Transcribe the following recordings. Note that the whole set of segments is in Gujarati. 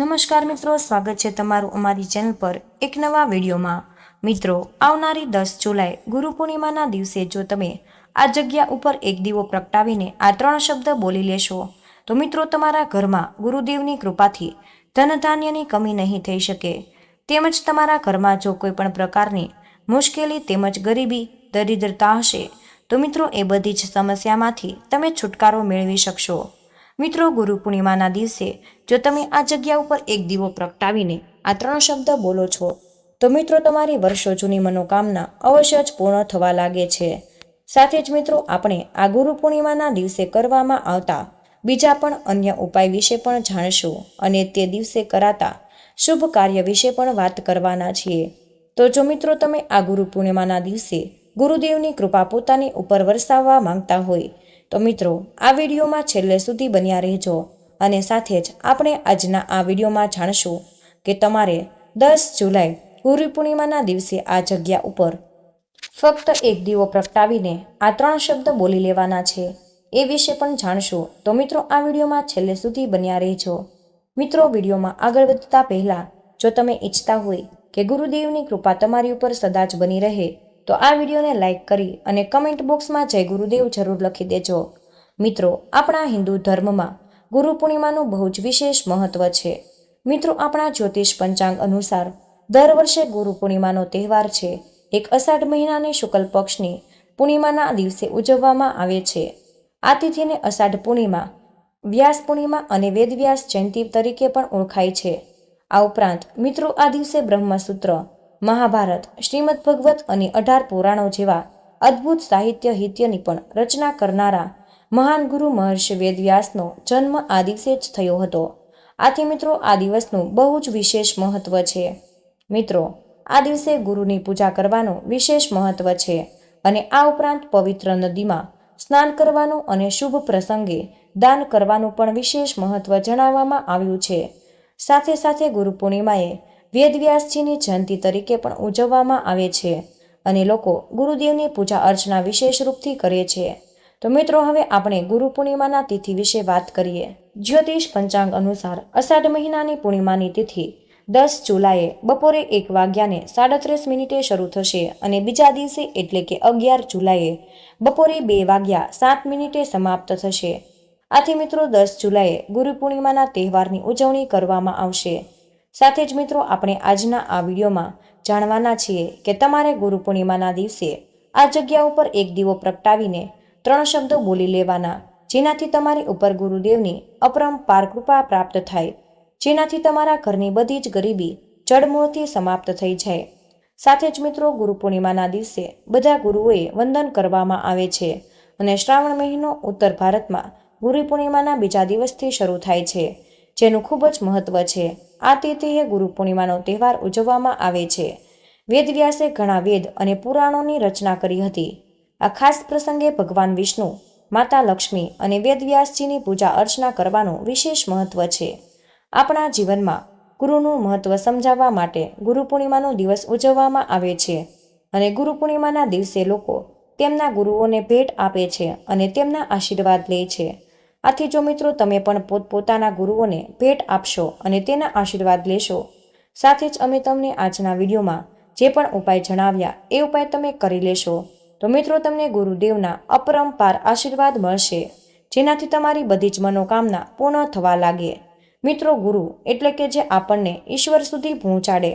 નમસ્કાર મિત્રો, સ્વાગત છે તમારું અમારી ચેનલ પર એક નવા વિડીયોમાં. મિત્રો, આવનારી દસ જુલાઈ ગુરુ પૂર્ણિમાના દિવસે જો તમે આ જગ્યા ઉપર એક દીવો પ્રગટાવીને આ ત્રણ શબ્દ બોલી લેશો, તો મિત્રો તમારા ઘરમાં ગુરુદેવની કૃપાથી ધનધાન્યની કમી નહીં થઈ શકે. તેમજ તમારા ઘરમાં જો કોઈ પણ પ્રકારની મુશ્કેલી તેમજ ગરીબી, દરિદ્રતા હશે, તો મિત્રો એ બધી જ સમસ્યામાંથી તમે છુટકારો મેળવી શકશો. મિત્રો, ગુરુ પૂર્ણિમાના દિવસે જો તમે આ જગ્યા ઉપર એક દીવો પ્રગટાવીને આ ત્રણ શબ્દ બોલો છો, તો મિત્રો, તમારી વર્ષો જૂની મનોકામના અવશ્ય જ પૂર્ણ થવા લાગે છે. સાથે જ મિત્રો, આપણે આ ગુરુ પૂર્ણિમાના દિવસે કરવામાં આવતા બીજા પણ અન્ય ઉપાય વિશે પણ જાણશું અને તે દિવસે કરાતા શુભ કાર્ય વિશે પણ વાત કરવાના છીએ. તો જો મિત્રો, તમે આ ગુરુ પૂર્ણિમાના દિવસે ગુરુદેવની કૃપા પોતાની ઉપર વરસાવવા માંગતા હોય તો મિત્રો, આ વિડીયોમાં છેલ્લે સુધી બન્યા રહેજો અને સાથે જ આપણે આજના આ વિડીયોમાં જાણશું કે તમારે દસ જુલાઈ ગુરુ પૂર્ણિમાના દિવસે આ જગ્યા ઉપર ફક્ત એક દીવો પ્રગટાવીને આ ત્રણ શબ્દ બોલી લેવાના છે એ વિશે પણ જાણશું. તો મિત્રો, આ વિડીયોમાં છેલ્લે સુધી બન્યા રહેજો. મિત્રો, વિડીયોમાં આગળ વધતા પહેલાં, જો તમે ઈચ્છતા હોય કે ગુરુદેવની કૃપા તમારી ઉપર સદા જ બની રહે તો આ વિડીયોને લાઇક કરી અને કમેન્ટ બોક્સમાં જય ગુરુદેવ જરૂર લખી દેજો. મિત્રો, આપણા હિન્દુ ધર્મમાં ગુરુ પૂર્ણિમાનું બહુ જ વિશેષ મહત્વ છે. મિત્રો, આપણા જ્યોતિષ પંચાંગ અનુસાર દર વર્ષે ગુરુ પૂર્ણિમાનો તહેવાર છે. એક અષાઢ મહિનાની શુક્લ પક્ષની પૂર્ણિમાના દિવસે ઉજવવામાં આવે છે. આ તિથિને અષાઢ પૂર્ણિમા, વ્યાસ પૂર્ણિમા અને વેદવ્યાસ જયંતિ તરીકે પણ ઓળખાય છે. આ ઉપરાંત, મિત્રો, આ દિવસે બ્રહ્મસૂત્ર મહાભારત, શ્રીમદ ભગવત અને અઢાર પુરાણો જેવા અદ્ભુત સાહિત્ય હિત્યની પણ રચના કરનારા મહાન ગુરુ મહર્ષિ વેદવ્યાસનો જન્મ આ દિવસે જ થયો હતો. આથી મિત્રો, આ દિવસનું બહુ જ વિશેષ મહત્વ છે. મિત્રો, આ દિવસે ગુરુની પૂજા કરવાનું વિશેષ મહત્વ છે અને આ ઉપરાંત પવિત્ર નદીમાં સ્નાન કરવાનું અને શુભ પ્રસંગે દાન કરવાનું પણ વિશેષ મહત્વ જણાવવામાં આવ્યું છે. સાથે સાથે ગુરુ પૂર્ણિમાએ વેદવ્યાસજીની જયંતિ તરીકે પણ ઉજવવામાં આવે છે અને લોકો ગુરુદેવની પૂજા અર્ચના વિશેષ રૂપથી કરે છે. તો મિત્રો, હવે આપણે ગુરુ પૂર્ણિમાના તિથિ વિશે વાત કરીએ. જ્યોતિષ પંચાંગ અનુસાર અષાઢ મહિનાની પૂર્ણિમાની તિથિ દસ જુલાઈએ બપોરે એક વાગ્યાને સાડત્રીસ મિનિટે શરૂ થશે અને બીજા દિવસે એટલે કે અગિયાર જુલાઈએ બપોરે બે વાગ્યા સાત મિનિટે સમાપ્ત થશે. આથી મિત્રો, દસ જુલાઈએ ગુરુ પૂર્ણિમાના તહેવારની ઉજવણી કરવામાં આવશે. સાથે જ મિત્રો, આપણે આજના આ વિડીયોમાં જાણવાના છીએ કે તમારે ગુરુ પૂર્ણિમાના દિવસે આ જગ્યા ઉપર એક દીવો પ્રગટાવીને ત્રણ શબ્દો બોલી લેવાના, જેનાથી તમારી ઉપર ગુરુદેવની અપરંપાર કૃપા પ્રાપ્ત થાય, જેનાથી તમારા ઘરની બધી જ ગરીબી જડમૂળથી સમાપ્ત થઈ જાય. સાથે જ મિત્રો, ગુરુ પૂર્ણિમાના દિવસે બધા ગુરુઓએ વંદન કરવામાં આવે છે અને શ્રાવણ મહિનો ઉત્તર ભારતમાં ગુરુ પૂર્ણિમાના બીજા દિવસથી શરૂ થાય છે, જેનું ખૂબ જ મહત્વ છે. આ તિથિએ ગુરુ પૂર્ણિમાનો તહેવાર ઉજવવામાં આવે છે. વેદવ્યાસે ઘણા વેદ અને પુરાણોની રચના કરી હતી. આ ખાસ પ્રસંગે ભગવાન વિષ્ણુ, માતા લક્ષ્મી અને વેદવ્યાસજીની પૂજા અર્ચના કરવાનું વિશેષ મહત્વ છે. આપણા જીવનમાં ગુરુનું મહત્વ સમજાવવા માટે ગુરુ પૂર્ણિમાનો દિવસ ઉજવવામાં આવે છે અને ગુરુ પૂર્ણિમાના દિવસે લોકો તેમના ગુરુઓને ભેટ આપે છે અને તેમના આશીર્વાદ લે છે. આથી જો મિત્રો તમે પણ પોતપોતાના ગુરુઓને ભેટ આપશો અને તેના આશીર્વાદ લેશો, સાથે જ અમે તમને આજના વિડીયોમાં જે પણ ઉપાય જણાવ્યા એ ઉપાય તમે કરી લેશો. તો મિત્રો તમને ગુરુદેવના અપરંપાર આશીર્વાદ મળશે, જેનાથી તમારી બધી જ મનોકામના પૂર્ણ થવા લાગે. મિત્રો ગુરુ એટલે કે જે આપણને ઈશ્વર સુધી પહોંચાડે.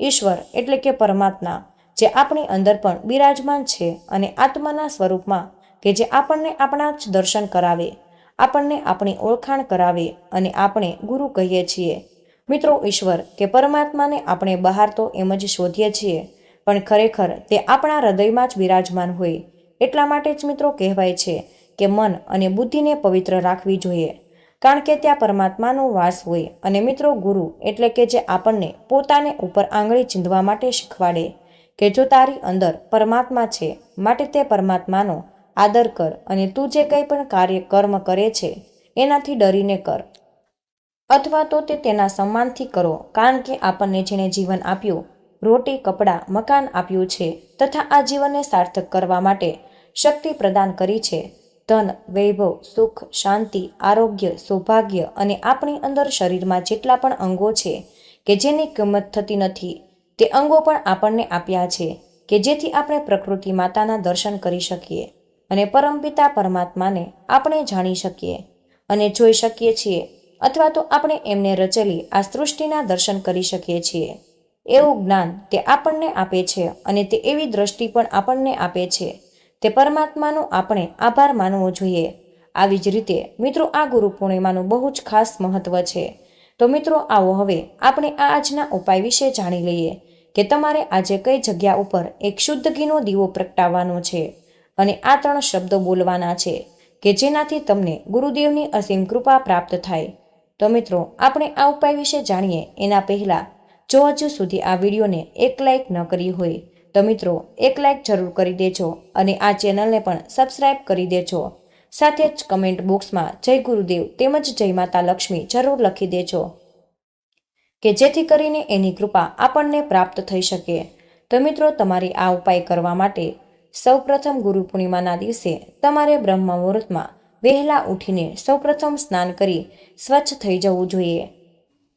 ઈશ્વર એટલે કે પરમાત્મા, જે આપણી અંદર પણ બિરાજમાન છે અને આત્માના સ્વરૂપમાં કે જે આપણને આપણા જ દર્શન કરાવે. આપણને આપણી ઓળખાણ કરાવે અને આપણે ગુરુ કહીએ છીએ. મિત્રો, ઈશ્વર કે પરમાત્માને આપણે બહાર તો એમ જ શોધીએ છીએ, પણ ખરેખર તે આપણા હૃદયમાં જ બિરાજમાન હોય. એટલા માટે જ મિત્રો કહેવાય છે કે મન અને બુદ્ધિને પવિત્ર રાખવી જોઈએ. કારણ કે ત્યાં પરમાત્માનો વાસ હોય અને મિત્રો, ગુરુ એટલે કે જે આપણને પોતાને ઉપર આંગળી ચીંધવા માટે શીખવાડે કે જો તારી અંદર પરમાત્મા છે, માટે તે પરમાત્માનો આદર કર અને તું જે કંઈ પણ કાર્ય કર્મ કરે છે, એનાથી ડરીને કર. અથવા તો તે તેના સન્માનથી કરો, કારણ કે આપણને જેણે જીવન આપ્યું, રોટી, કપડાં, મકાન આપ્યું છે, તથા આ જીવનને સાર્થક કરવા માટે શક્તિ પ્રદાન કરી છે. ધન, વૈભવ, સુખ, શાંતિ, આરોગ્ય, સૌભાગ્ય અને આપણી અંદર શરીરમાં જેટલા પણ અંગો છે, કે જેની કિંમત થતી નથી, તે અંગો પણ આપણને આપ્યા છે, કે જેથી આપણે પ્રકૃતિ માતાના દર્શન કરી શકીએ. અને પરમપિતા પરમાત્માને આપણે જાણી શકીએ અને જોઈ શકીએ છીએ અથવા તો આપણે એમને રચેલી આ સૃષ્ટિના દર્શન કરી શકીએ છીએ. એવું જ્ઞાન તે આપણને આપે છે અને તે એવી દ્રષ્ટિ પણ આપણને આપે છે. તે પરમાત્માનો આપણે આભાર માનવો જોઈએ. આવી જ રીતે મિત્રો આ ગુરુ પૂર્ણિમાનું બહુ જ ખાસ મહત્વ છે. તો મિત્રો આવો હવે આપણે આ આજના ઉપાય વિશે જાણી લઈએ કે તમારે આજે કઈ જગ્યા ઉપર એક શુદ્ધ ઘીનો દીવો પ્રગટાવવાનો છે. અને આ ત્રણ શબ્દો બોલવાના છે કે જેનાથી તમને ગુરુદેવની અસીમ કૃપા પ્રાપ્ત થાય. તો મિત્રો, આપણે આ ઉપાય વિશે જાણીએ એના પહેલાં, જો હજુ સુધી આ વિડીયોને એક લાઇક ન કરી હોય, તો મિત્રો, એક લાઇક જરૂર કરી દેજો અને આ ચેનલને પણ સબસ્ક્રાઇબ કરી દેજો. સાથે જ કમેન્ટ બોક્સમાં જય ગુરુદેવ તેમજ જય માતા લક્ષ્મી જરૂર લખી દેજો કે જેથી કરીને એની કૃપા આપણને પ્રાપ્ત થઈ શકે. તો મિત્રો, તમારી આ ઉપાય કરવા માટે સૌપ્રથમ ગુરુ પૂર્ણિમાના દિવસે તમારે બ્રહ્મ મુહૂર્તમાં વહેલા ઉઠીને સૌપ્રથમ સ્નાન કરી સ્વચ્છ થઈ જવું જોઈએ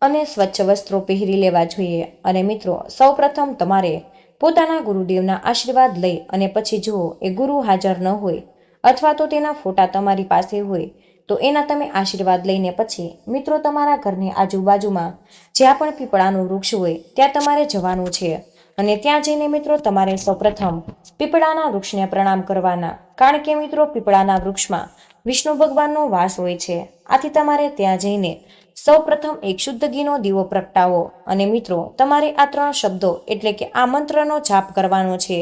અને સ્વચ્છ વસ્ત્રો પહેરી લેવા જોઈએ. અને મિત્રો, સૌપ્રથમ તમારે પોતાના ગુરુદેવના આશીર્વાદ લઈ અને પછી જુઓ એ ગુરુ હાજર ન હોય અથવા તો તેના ફોટા તમારી પાસે હોય, તો એના તમે આશીર્વાદ લઈને પછી મિત્રો, તમારા ઘરની આજુબાજુમાં જ્યાં પણ પીપળાનું વૃક્ષ હોય, ત્યાં તમારે જવાનું છે. અને ત્યાં જઈને મિત્રો તમારે સૌપ્રથમ પીપળાના વૃક્ષને પ્રણામ કરવાના. કારણ કે મિત્રો પીપળાના વૃક્ષમાં વિષ્ણુ ભગવાનનો વાસ હોય છે. આથી તમારે ત્યાં જઈને સૌપ્રથમ એક શુદ્ધ ઘીનો દીવો પ્રગટાવો અને મિત્રો તમારે આ ત્રણ શબ્દો એટલે કે આ મંત્રનો જાપ કરવાનો છે.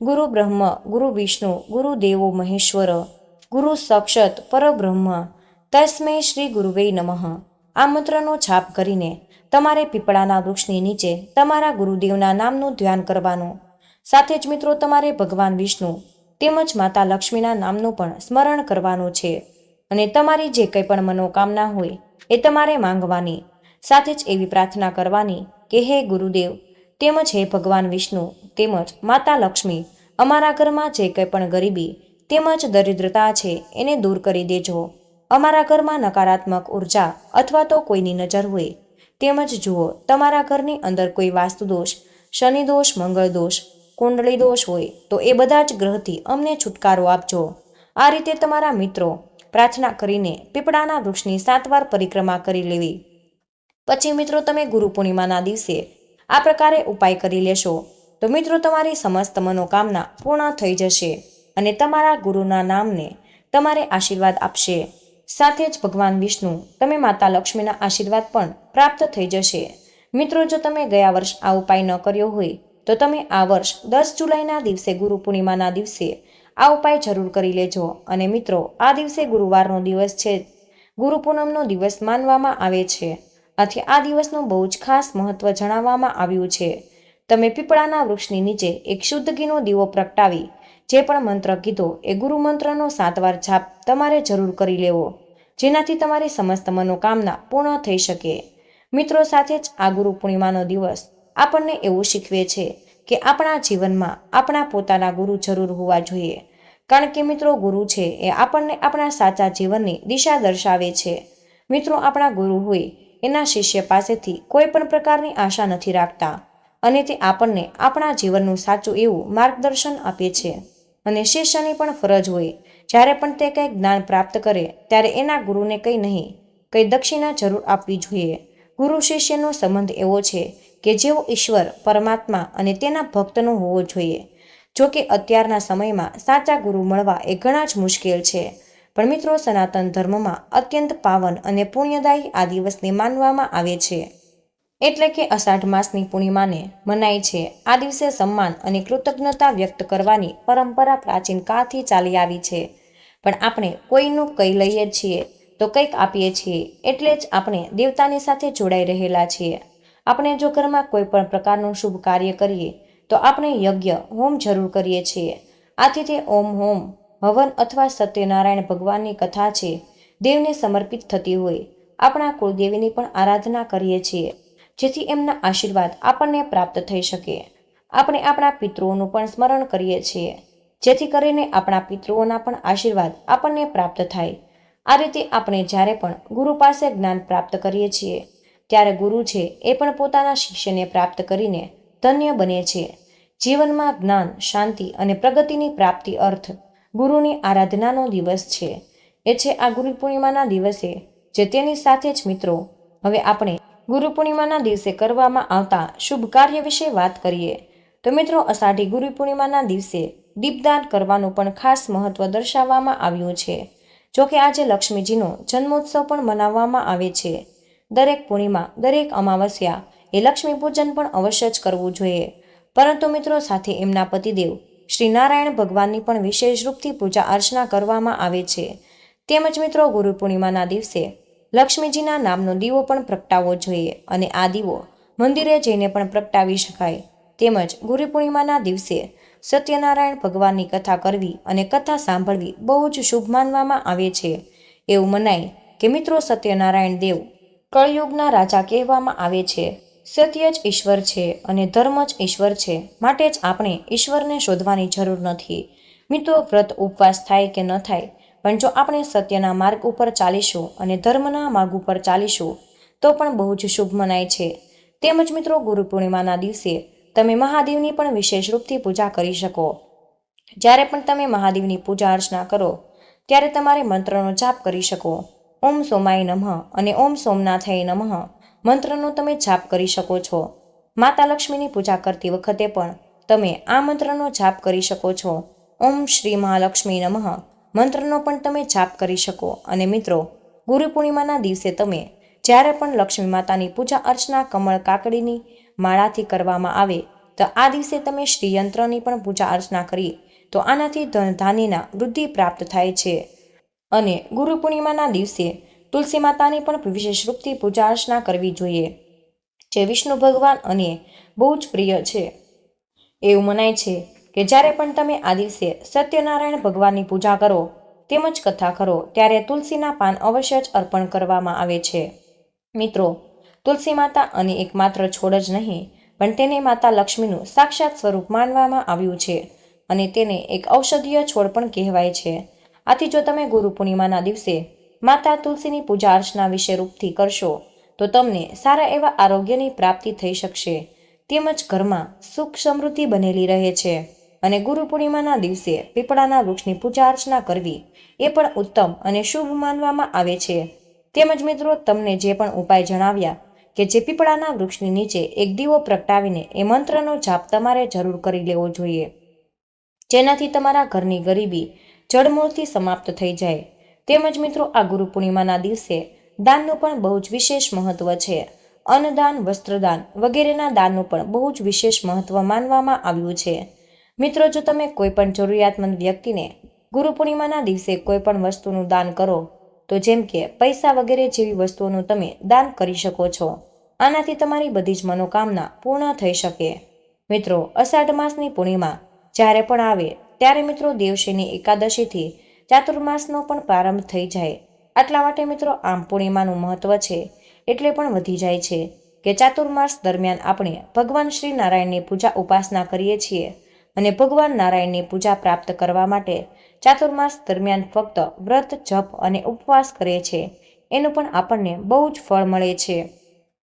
ગુરુ બ્રહ્મ, ગુરુ વિષ્ણુ, ગુરુ દેવો મહેશ્વર, ગુરુ સક્ષત, પરબ્રહ્મ, તસ્મે શ્રી ગુરુવે નમઃ. આ મંત્રનો જાપ કરીને તમારે પીપળાના વૃક્ષની નીચે તમારા ગુરુદેવના નામનું ધ્યાન કરવાનું. સાથે જ મિત્રો, તમારે ભગવાન વિષ્ણુ તેમજ માતા લક્ષ્મીના નામનું પણ સ્મરણ કરવાનું છે. અને તમારી જે કંઈ પણ મનોકામના હોય એ તમારે માંગવાની. સાથે જ એવી પ્રાર્થના કરવાની કે હે ગુરુદેવ, તેમજ હે ભગવાન વિષ્ણુ, તેમજ માતા લક્ષ્મી, અમારા ઘરમાં જે કંઈ પણ ગરીબી તેમજ દરિદ્રતા છે એને દૂર કરી દેજો. અમારા ઘરમાં નકારાત્મક ઊર્જા અથવા તો કોઈની નજર હોય તેમજ જુઓ, તમારા ઘરની અંદર કોઈ વાસ્તુદોષ શનિદોષ મંગળ દોષ, કુંડળી દોષ હોય, તો એ બધા જ ગ્રહથી અમને છુટકારો આપજો. આ રીતે તમારા મિત્રો પ્રાર્થના કરીને પીપળાના વૃક્ષની સાત વાર પરિક્રમા કરી લેવી. પછી મિત્રો, તમે ગુરુ પૂર્ણિમાના દિવસે આ પ્રકારે ઉપાય કરી લેશો. તો મિત્રો, તમારી સમસ્ત મનોકામના પૂર્ણ થઈ જશે અને તમારા ગુરુના નામને તમારે આશીર્વાદ આપશે. સાથે જ ભગવાન વિષ્ણુ, તમે માતા લક્ષ્મીના આશીર્વાદ પણ પ્રાપ્ત થઈ જશે. મિત્રો, જો તમે ગયા વર્ષ આ ઉપાય ન કર્યો હોય, તો તમે આ વર્ષ દસ જુલાઈના દિવસે ગુરુ પૂર્ણિમાના દિવસે આ ઉપાય જરૂર કરી લેજો. અને મિત્રો, આ દિવસે ગુરુવારનો દિવસ છે ગુરુ પૂનમનો દિવસ માનવામાં આવે છે. આથી આ દિવસનું બહુ જ ખાસ મહત્વ જણાવવામાં આવ્યું છે. તમે પીપળાના વૃક્ષની નીચે એક શુદ્ધ ઘીનો દીવો પ્રગટાવી જે પણ મંત્ર કીધો, એ ગુરુ મંત્રનો સાત વાર જાપ તમારે જરૂર કરી લેવો, જેનાથી તમારી સમસ્ત મનોકામના પૂર્ણ થઈ શકે. મિત્રો સાથે જ આ ગુરુ પૂર્ણિમાનો દિવસ આપણને એવું શીખવે છે કે આપણા જીવનમાં આપણા પોતાના ગુરુ જરૂર હોવા જોઈએ. કારણ કે મિત્રો, ગુરુ છે એ આપણને આપણા સાચા જીવનની દિશા દર્શાવે છે. મિત્રો, આપણા ગુરુ હોય એના શિષ્ય પાસેથી કોઈ પણ પ્રકારની આશા નથી રાખતા અને તે આપણને આપણા જીવનનું સાચું એવું માર્ગદર્શન આપે છે. અને શિષ્યની પણ ફરજ હોય. જ્યારે પણ તે કંઈ જ્ઞાન પ્રાપ્ત કરે, ત્યારે એના ગુરુને કંઈ નહીં, કંઈ દક્ષિણા જરૂર આપવી જોઈએ. ગુરુ શિષ્યનો સંબંધ એવો છે કે જેવો ઈશ્વર, પરમાત્મા અને તેના ભક્તનો હોવો જોઈએ. જો કે અત્યારના સમયમાં સાચા ગુરુ મળવા એ ઘણા જ મુશ્કેલ છે. પણ મિત્રો, સનાતન ધર્મમાં અત્યંત પાવન અને પુણ્યદાયી આ દિવસને માનવામાં આવે છે. એટલે કે અષાઢ માસની પૂર્ણિમાને મનાય છે. આ દિવસે સન્માન અને કૃતજ્ઞતા વ્યક્ત કરવાની પરંપરા પ્રાચીન કાળથી ચાલી આવી છે. પણ આપણે કોઈનું કંઈ લઈએ છીએ તો કંઈક આપીએ છીએ એટલે જ આપણે દેવતાની સાથે જોડાઈ રહેલા છીએ. આપણે જો ઘરમાં કોઈ પણ પ્રકારનું શુભ કાર્ય કરીએ તો આપણે યજ્ઞ, હોમ જરૂર કરીએ છીએ. આથી તે ઓમ, હોમ, હવન અથવા સત્યનારાયણ ભગવાનની કથા છે. દેવને સમર્પિત થતી હોય. આપણા કુળદેવીની પણ આરાધના કરીએ છીએ. જેથી એમના આશીર્વાદ આપણને પ્રાપ્ત થઈ શકે. આપણે આપણા પિતૃઓનું પણ સ્મરણ કરીએ છીએ. જેથી કરીને આપણા પિતૃઓના પણ આશીર્વાદ આપણને પ્રાપ્ત થાય. આ રીતે આપણે જ્યારે પણ ગુરુ પાસે જ્ઞાન પ્રાપ્ત કરીએ છીએ, ત્યારે ગુરુ છે એ પણ પોતાના શિષ્યને પ્રાપ્ત કરીને ધન્ય બને છે. જીવનમાં જ્ઞાન, શાંતિ અને પ્રગતિની પ્રાપ્તિ અર્થ ગુરુની આરાધનાનો દિવસ છે. એ છે આ ગુરુ પૂર્ણિમાના દિવસે, જે તેની સાથે જ મિત્રો, હવે આપણે ગુરુ પૂર્ણિમાના દિવસે કરવામાં આવતા શુભ કાર્ય વિશે વાત કરીએ. તો મિત્રો, અષાઢી ગુરુ પૂર્ણિમાના દિવસે દીપદાન કરવાનું પણ ખાસ મહત્વ દર્શાવવામાં આવ્યું છે. જો કે આજે લક્ષ્મીજીનો જન્મોત્સવ પણ મનાવવામાં આવે છે. દરેક પૂર્ણિમા, દરેક અમાવસ્યા એ લક્ષ્મી પૂજન પણ અવશ્ય જ કરવું જોઈએ. પરંતુ મિત્રો, સાથે એમના પતિદેવ શ્રી નારાયણ ભગવાનની પણ વિશેષ રૂપથી પૂજા અર્ચના કરવામાં આવે છે. તેમજ મિત્રો ગુરુ પૂર્ણિમાના દિવસે લક્ષ્મીજીના નામનો દીવો પણ પ્રગટાવવો જોઈએ અને આ દીવો મંદિરે જઈને પણ પ્રગટાવી શકાય. તેમજ ગુરુ પૂર્ણિમાના દિવસે સત્યનારાયણ ભગવાનની કથા કરવી અને કથા સાંભળવી બહુ જ શુભ માનવામાં આવે છે. એવું મનાય કે મિત્રો સત્યનારાયણ દેવ કળયુગના રાજા કહેવામાં આવે છે, સત્ય જ ઈશ્વર છે અને ધર્મ જ ઈશ્વર છે, માટે જ આપણે ઈશ્વરને શોધવાની જરૂર નથી. મિત્રો, વ્રત ઉપવાસ થાય કે ન થાય પણ જો આપણે સત્યના માર્ગ ઉપર ચાલીશું અને ધર્મના માર્ગ ઉપર ચાલીશું, તો પણ બહુ જ શુભ મનાય છે. તેમજ મિત્રો, ગુરુ પૂર્ણિમાના દિવસે તમે મહાદેવની પણ વિશેષ રૂપથી પૂજા કરી શકો. જ્યારે પણ તમે મહાદેવની પૂજા અર્ચના કરો, ત્યારે તમારે મંત્રનો જાપ કરી શકો. ઓમ સોમાય નમઃ અને ઓમ સોમનાથાય નમઃ મંત્રનો તમે જાપ કરી શકો છો. માતા લક્ષ્મીની પૂજા કરતી વખતે પણ તમે આ મંત્રનો જાપ કરી શકો છો. ઓમ શ્રી મહાલક્ષ્મી નમઃ મંત્રનો પણ તમે જાપ કરી શકો. અને મિત્રો, ગુરુ પૂર્ણિમાના દિવસે તમે જ્યારે પણ લક્ષ્મી માતાની પૂજા અર્ચના કમળ કાકડીની માળાથી કરવામાં આવે, તો આ દિવસે તમે શ્રીયંત્રની પણ પૂજા અર્ચના કરી, તો આનાથી ધન ધાન્યના વૃદ્ધિ પ્રાપ્ત થાય છે. અને ગુરુ પૂર્ણિમાના દિવસે તુલસી માતાની પણ વિશેષ રૂપથી પૂજા અર્ચના કરવી જોઈએ, જે વિષ્ણુ ભગવાન અને બહુ જ પ્રિય છે. એવું મનાય છે કે જ્યારે પણ તમે આ દિવસે સત્યનારાયણ ભગવાનની પૂજા કરો, તેમજ કથા કરો, ત્યારે તુલસીના પાન અવશ્ય જ અર્પણ કરવામાં આવે છે. મિત્રો, તુલસી માતા અને એકમાત્ર છોડ જ નહીં, પણ તેને માતા લક્ષ્મીનું સાક્ષાત સ્વરૂપ માનવામાં આવ્યું છે અને તેને એક ઔષધીય છોડ પણ કહેવાય છે. આથી જો તમે ગુરુ પૂર્ણિમાના દિવસે માતા તુલસીની પૂજા અર્ચના વિશે રૂપથી કરશો, તો તમને સારા એવા આરોગ્યની પ્રાપ્તિ થઈ શકશે. તેમજ ઘરમાં સુખ સમૃદ્ધિ બનેલી રહે છે. અને ગુરુ પૂર્ણિમાના દિવસે પીપળાના વૃક્ષની પૂજા અર્ચના કરવી એ પણ ઉત્તમ અને શુભ માનવામાં આવે છે. તેમજ મિત્રો, તમને જે પણ ઉપાય જણાવ્યા કે જે પીપળાના વૃક્ષની નીચે એક દીવો પ્રગટાવીને એ મંત્રનો જાપ તમારે જરૂર કરી લેવો જોઈએ. જેનાથી તમારા ઘરની ગરીબી જડમૂળથી સમાપ્ત થઈ જાય. તેમજ મિત્રો, આ ગુરુ પૂર્ણિમાના દિવસે દાનનું પણ બહુ જ વિશેષ મહત્વ છે. અન્નદાન, વસ્ત્રદાન વગેરેના દાનનું પણ બહુ જ વિશેષ મહત્વ માનવામાં આવ્યું છે. મિત્રો, જો તમે કોઈ પણ જરૂરિયાતમંદ વ્યક્તિને ગુરુ પૂર્ણિમાના દિવસે કોઈ પણ વસ્તુનું દાન કરો, તો જેમ કે પૈસા વગેરે જેવી વસ્તુઓનું તમે દાન કરી શકો છો. આનાથી તમારી બધી જ મનોકામના પૂર્ણ થઈ શકે. મિત્રો, અષાઢ માસની પૂર્ણિમા જ્યારે પણ આવે, ત્યારે મિત્રો દેવશેની એકાદશીથી ચાતુર્માસનો પણ પ્રારંભ થઈ જાય. આટલા માટે મિત્રો, આમ પૂર્ણિમાનું મહત્વ છે, એટલે પણ વધી જાય છે કે ચાતુર્માસ દરમિયાન આપણે ભગવાન શ્રી નારાયણની પૂજા ઉપાસના કરીએ છીએ. અને ભગવાન નારાયણની પૂજા પ્રાપ્ત કરવા માટે ચાતુર્માસ દરમિયાન ફક્ત વ્રત, જપ અને ઉપવાસ કરે છે. એનું પણ આપણને બહુ જ ફળ મળે છે.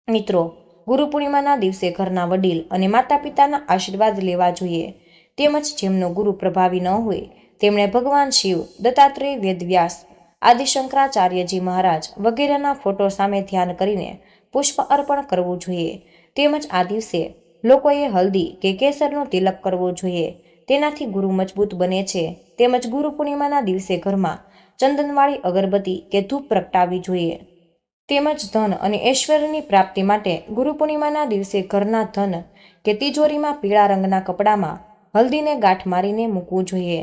મિત્રો, ગુરુ પૂર્ણિમાના દિવસે ઘરના વડીલ અને માતા પિતાના આશીર્વાદ લેવા જોઈએ. તેમજ જેમનો ગુરુ પ્રભાવી ન હોય, તેમણે ભગવાન શિવ, દત્તાત્રેય વેદવ્યાસ આદિશંકરાચાર્યજી મહારાજ વગેરેના ફોટો સામે ધ્યાન કરીને પુષ્પ અર્પણ કરવું જોઈએ. તેમજ આ દિવસે લોકોએ હલ્દી કે કેસરનો તિલક કરવો જોઈએ. તેનાથી ગુરુ મજબૂત બને છે. તેમજ ગુરુ પૂર્ણિમાના દિવસે ઘરમાં ચંદનવાળી અગરબત્તી કે ધૂપ પ્રગટાવી જોઈએ. તેમજ ધન અને ઐશ્વર્યની પ્રાપ્તિ માટે ગુરુ પૂર્ણિમાના દિવસે ઘરના ધન કે તિજોરીમાં પીળા રંગના કપડામાં હલ્દીને ગાંઠ મારીને મૂકવું જોઈએ.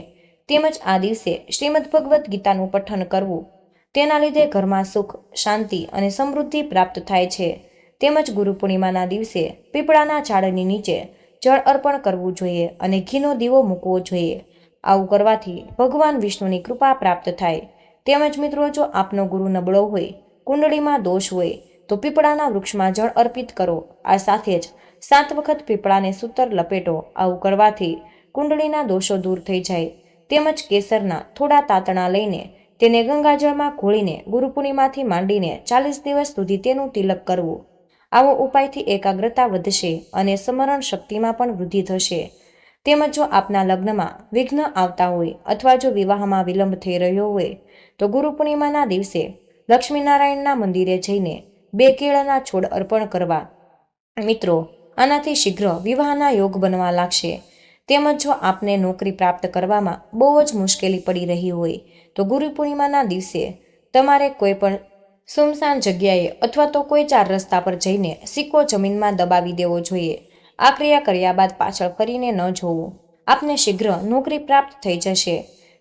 તેમજ આ દિવસે શ્રીમદ ભગવદ્ ગીતાનું પઠન કરવું. તેના લીધે ઘરમાં સુખ, શાંતિ અને સમૃદ્ધિ પ્રાપ્ત થાય છે. તેમજ ગુરુ પૂર્ણિમાના દિવસે પીપળાના ઝાડની નીચે જળ અર્પણ કરવું જોઈએ અને ઘીનો દીવો મૂકવો જોઈએ. આવું કરવાથી ભગવાન વિષ્ણુની કૃપા પ્રાપ્ત થાય. તેમજ મિત્રો, જો આપનો ગુરુ નબળો હોય, કુંડળીમાં દોષ હોય, તો પીપળાના વૃક્ષમાં જળ અર્પિત કરો. આ સાથે જ સાત વખત પીપળાને સૂતર લપેટો. આવું કરવાથી કુંડળીના દોષો દૂર થઈ જાય. તેમજ કેસરના થોડા તાતણા લઈને તેને ગંગાજળમાં ઘોળીને ગુરુ પૂર્ણિમાથી માંડીને ચાલીસ દિવસ સુધી તેનું તિલક કરવું. આવો ઉપાયથી એકાગ્રતા વધશે અને સ્મરણ શક્તિમાં પણ વૃદ્ધિ થશે. તેમજ જો આપના લગ્નમાં વિઘ્ન આવતા હોય અથવા જો વિવાહમાં વિલંબ થઈ રહ્યો હોય, તો ગુરુ પૂર્ણિમાના દિવસે લક્ષ્મીનારાયણના મંદિરે જઈને બે કેળાના છોડ અર્પણ કરવા. મિત્રો, આનાથી શીઘ્ર વિવાહના યોગ બનવા લાગશે. તેમજ જો આપને નોકરી પ્રાપ્ત કરવામાં બહુ જ મુશ્કેલી પડી રહી હોય, તો ગુરુ પૂર્ણિમાના દિવસે તમારે કોઈ પણ સુમસાન જગ્યાએ અથવા તો કોઈ ચાર રસ્તા પર જઈને સિક્કો જમીનમાં દબાવી દેવો જોઈએ. આ ક્રિયા કર્યા બાદ પાછળ ફરીને ન જોવું. આપને શીઘ્ર નોકરી પ્રાપ્ત થઈ જશે.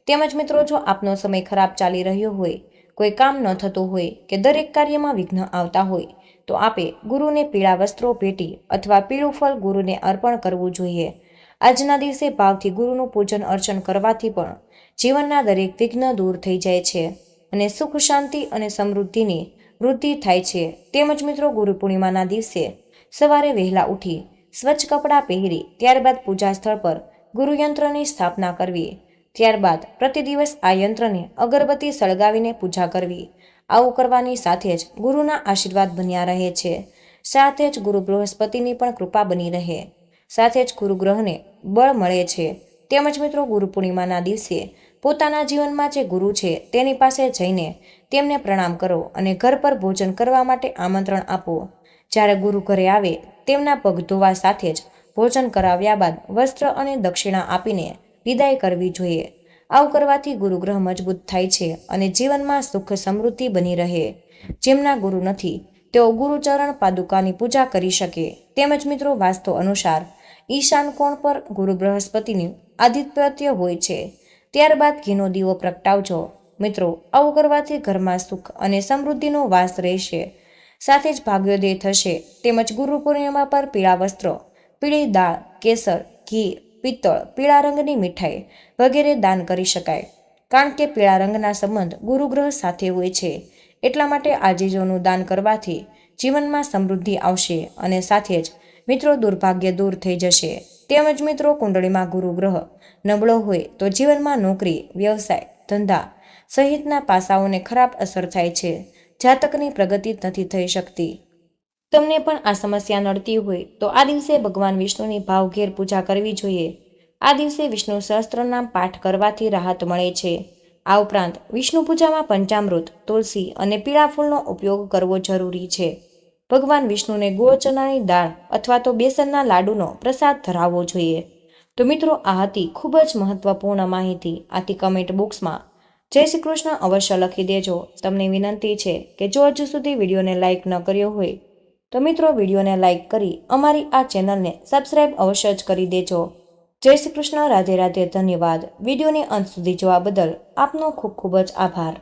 તેમજ મિત્રો, જો આપનો સમય ખરાબ ચાલી રહ્યો હોય, કોઈ કામ ન થતું હોય કે દરેક કાર્યમાં વિઘ્ન આવતા હોય, તો આપે ગુરુને પીળા વસ્ત્રો ભેટી અથવા પીળું ફળ ગુરુને અર્પણ કરવું જોઈએ. આજના દિવસે ભાવથી ગુરુનું પૂજન અર્ચન કરવાથી પણ જીવનના દરેક વિઘ્ન દૂર થઈ જાય છે. અને સુખ શાંતિ અને સમૃદ્ધિની વૃદ્ધિ થાય છે. તેમજ મિત્રો, ગુરુ પૂર્ણિમાના દિવસે સવારે વહેલા ઉઠી સ્વચ્છ કપડાં પહેરી ત્યારબાદ પૂજા સ્થળ પર ગુરુયંત્રની સ્થાપના કરવી. ત્યારબાદ પ્રતિદિવસ આ યંત્રને અગરબત્તી સળગાવીને પૂજા કરવી. આવું કરવાની સાથે જ ગુરુના આશીર્વાદ બન્યા રહે છે. સાથે જ ગુરુ બૃહસ્પતિની પણ કૃપા બની રહે. સાથે જ ગુરુગ્રહને બળ મળે છે. તેમજ મિત્રો, ગુરુ પૂર્ણિમાના દિવસે પોતાના જીવનમાં જે ગુરુ છે, તેની પાસે જઈને તેમને પ્રણામ કરો અને ઘર પર ભોજન કરવા માટે આમંત્રણ આપો. જ્યારે ગુરુ ઘરે આવે, તેમના પગ ધોવા સાથે જ ભોજન કરાવ્યા બાદ વસ્ત્ર અને દક્ષિણા આપીને વિદાય કરવી જોઈએ. આવું કરવાથી ગુરુગ્રહ મજબૂત થાય છે અને જીવનમાં સુખ સમૃદ્ધિ બની રહે. જેમના ગુરુ નથી, તેઓ ગુરુચરણ પાદુકાની પૂજા કરી શકે. તેમજ મિત્રો, વાસ્તુ અનુસાર ઈશાન કોણ પર ગુરુ બૃહસ્પતિનું આધિપત્ય હોય છે. ત્યારબાદ ઘીનો દીવો પ્રગટાવજો. મિત્રો, આવું કરવાથી ઘરમાં સુખ અને સમૃદ્ધિનો વાસ રહેશે. સાથે જ ભાગ્યોદય થશે. તેમજ ગુરુ પૂર્ણિમા પર પીળા વસ્ત્રો, પીળી દાળ, કેસર, ઘી, પિત્તળ, પીળા રંગની મીઠાઈ વગેરે દાન કરી શકાય. કારણ કે પીળા રંગના સંબંધ ગુરુગ્રહ સાથે હોય છે. એટલા માટે આ ચીજોનું દાન કરવાથી જીવનમાં સમૃદ્ધિ આવશે અને સાથે જ મિત્રો દુર્ભાગ્ય દૂર થઈ જશે. તેમજ મિત્રો કુંડળીમાં ગુરુગ્રહ નબળો હોય તો જીવનમાં નોકરી, વ્યવસાય, ધંધા સહિતના પાસાઓને ખરાબ અસર થાય છે. જાતકની પ્રગતિ નથી થઈ શકતી. તમને પણ આ સમસ્યા નડતી હોય તો આ દિવસે ભગવાન વિષ્ણુની ભાવઘેર પૂજા કરવી જોઈએ. આ દિવસે વિષ્ણુ સહસ્ત્રનામ પાઠ કરવાથી રાહત મળે છે. આ ઉપરાંત વિષ્ણુ પૂજામાં પંચામૃત, તુલસી અને પીળા ફૂલનો ઉપયોગ કરવો જરૂરી છે. ભગવાન વિષ્ણુને ગોચનાની દાળ અથવા તો બેસનના લાડુનો પ્રસાદ ધરાવવો જોઈએ. તો મિત્રો, આ હતી ખૂબ જ મહત્વપૂર્ણ માહિતી. આથી કમેન્ટ બોક્સમાં જય શ્રી કૃષ્ણ અવશ્ય લખી દેજો. તમને વિનંતી છે કે જો હજુ સુધી વિડીયોને લાઇક ન કર્યો હોય, તો મિત્રો વિડીયોને લાઇક કરી અમારી આ ચેનલને સબસ્ક્રાઇબ અવશ્ય જ કરી દેજો. જય શ્રી કૃષ્ણ, રાધે રાધે, ધન્યવાદ. વિડીયોને અંત સુધી જોવા બદલ આપનો ખૂબ ખૂબ જ આભાર.